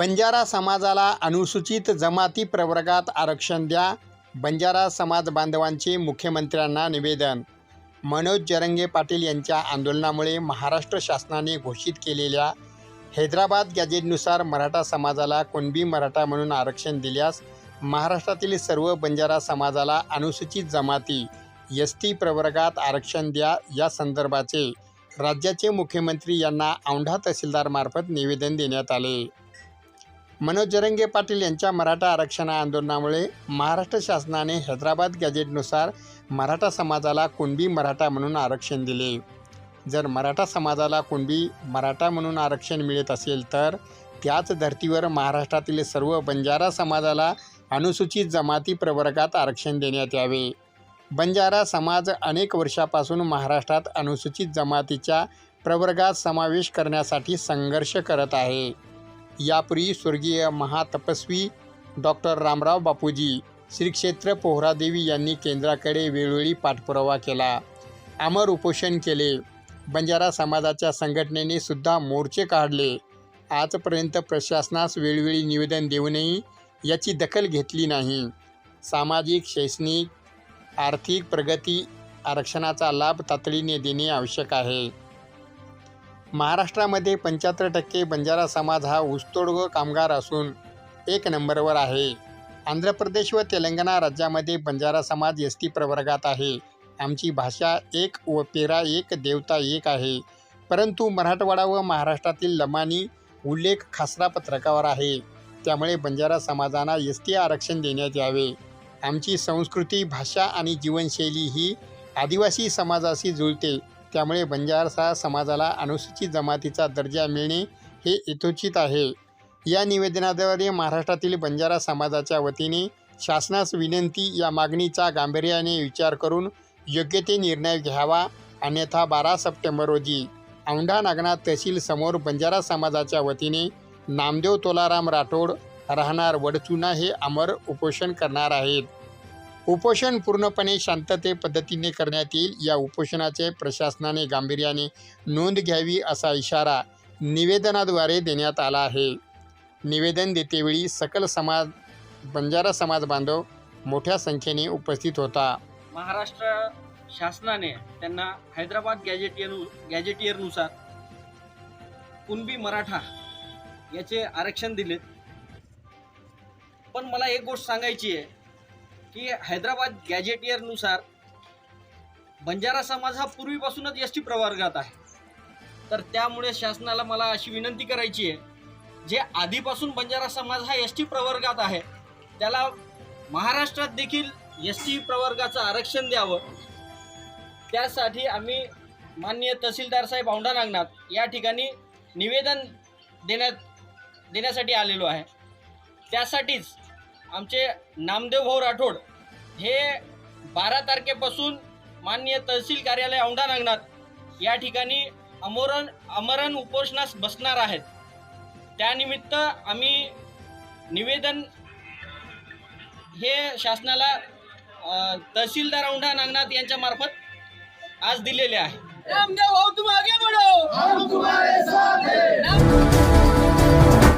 बंजारा समाजाला अनुसूचित जमाती प्रवर्गात आरक्षण द्या. बंजारा समाज बांधवांचे मुख्यमंत्र्यांना निवेदन. मनोज जरंगे पाटील यांच्या आंदोलनामुळे महाराष्ट्र शासनाने घोषित केलेल्या हैदराबाद गॅजेटनुसार मराठा समाजाला कुणबी मराठा म्हणून आरक्षण दिल्यास महाराष्ट्रातील सर्व बंजारा समाजाला अनुसूचित जमाती एस टी प्रवर्गात आरक्षण द्या या संदर्भाचे राज्याचे मुख्यमंत्री यांना औंढा तहसीलदारमार्फत निवेदन देण्यात आले. मनोज जरंगे पाटील यांच्या मराठा आरक्षण आंदोलनामुळे महाराष्ट्र शासनाने हैदराबाद गॅजेटनुसार मराठा समाजाला कुणबी मराठा म्हणून आरक्षण दिले. जर मराठा समाजाला कुणबी मराठा म्हणून आरक्षण मिळत असेल तर त्याच धर्तीवर महाराष्ट्रातील सर्व बंजारा समाजाला अनुसूचित जमाती प्रवर्गात आरक्षण देण्यात यावे. बंजारा समाज अनेक वर्षापासून महाराष्ट्रात अनुसूचित जमातीच्या प्रवर्गात समावेश करण्यासाठी संघर्ष करत आहे. यापूर्वी स्वर्गीय महातपस्वी डॉक्टर रामराव बापूजी श्री क्षेत्र पोहरादेवी यांनी केंद्राकडे वेळोवेळी पाठपुरावा केला. अमर उपोषण केले. बंजारा समाजाच्या संघटनेने सुद्धा मोर्चे काढले. आजपर्यंत प्रशासनास वेळोवेळी निवेदन देऊनही याची दखल घेतली नाही. सामाजिक शैक्षणिक आर्थिक प्रगती आरक्षणाचा लाभ तातडीने देणे आवश्यक आहे. महाराष्ट्रामध्ये पंच्याहत्तर टक्के बंजारा समाज हा ऊसतोड कामगार असून एक नंबरवर आहे. आंध्र प्रदेश व तेलंगणा राज्यामध्ये बंजारा समाज एस टी प्रवर्गात आहे. आमची भाषा एक व पेरा एक देवता एक आहे. परंतु मराठवाडा व महाराष्ट्रातील लमानी उल्लेख खासरा पत्रकावर आहे. त्यामुळे बंजारा समाजांना एस टी आरक्षण देण्यात यावे. आमची संस्कृती भाषा आणि जीवनशैली ही आदिवासी समाजाशी जुळते. त्यामुळे बंजारसा समाजाला अनुसूचित जमातीचा दर्जा मिळणे हे इथोचित आहे. या निवेदनाद्वारे महाराष्ट्रातील बंजारा समाजाच्या वतीने शासनास विनंती या मागणीचा गांभीर्याने विचार करून योग्य ते निर्णय घ्यावा. अन्यथा बारा सप्टेंबर रोजी औंढा नागनाथ तहसील समोर बंजारा समाजाच्या वतीने नामदेव तोलाराम राठोड राहणार वडचुना हे अमर उपोषण करणार आहेत. उपोषण पूर्णपणे शांतते पद्धतीने करण्यात येईल. या उपोषणाचे प्रशासनाने गांभीर्याने नोंद घ्यावी असा इशारा निवेदनाद्वारे देण्यात आला आहे. निवेदन देतेवेळी सकल समाज बंजारा समाज बांधव मोठ्या संख्येने उपस्थित होता. महाराष्ट्र शासनाने त्यांना हैदराबाद गॅजेटियर गॅजेटियरनुसार कुणबी मराठा याचे आरक्षण दिले. पण मला एक गोष्ट सांगायची आहे. की हैदराबाद गॅजेटियरनुसार बंजारा समाज हा पूर्वीपासूनच एस टी प्रवर्गात आहे. तर त्यामुळे शासनाला मला अशी विनंती करायची आहे जे आधीपासून बंजारा समाज हा एस टी प्रवर्गात आहे त्याला महाराष्ट्रात देखील एस टी प्रवर्गाचं आरक्षण द्यावं. त्यासाठी आम्ही माननीय तहसीलदार साहेब औंढा नागनाथ या ठिकाणी निवेदन देण्यात देण्यासाठी आलेलो आहे. त्यासाठीच आमचे नामदेव भाऊ राठोड हे बारा तारखेपासून माननीय तहसील कार्यालय औंढा नागनाथ या ठिकाणी अमोरण अमरण उपोषणास बसणार आहेत. त्यानिमित्त आम्ही निवेदन हे शासनाला तहसीलदार औंढा नागनाथ यांच्या मार्फत आज दिलेले आहे. रामदेव भाऊ तुम आगे बढ़ो हम तुम्हारे साथ हैं.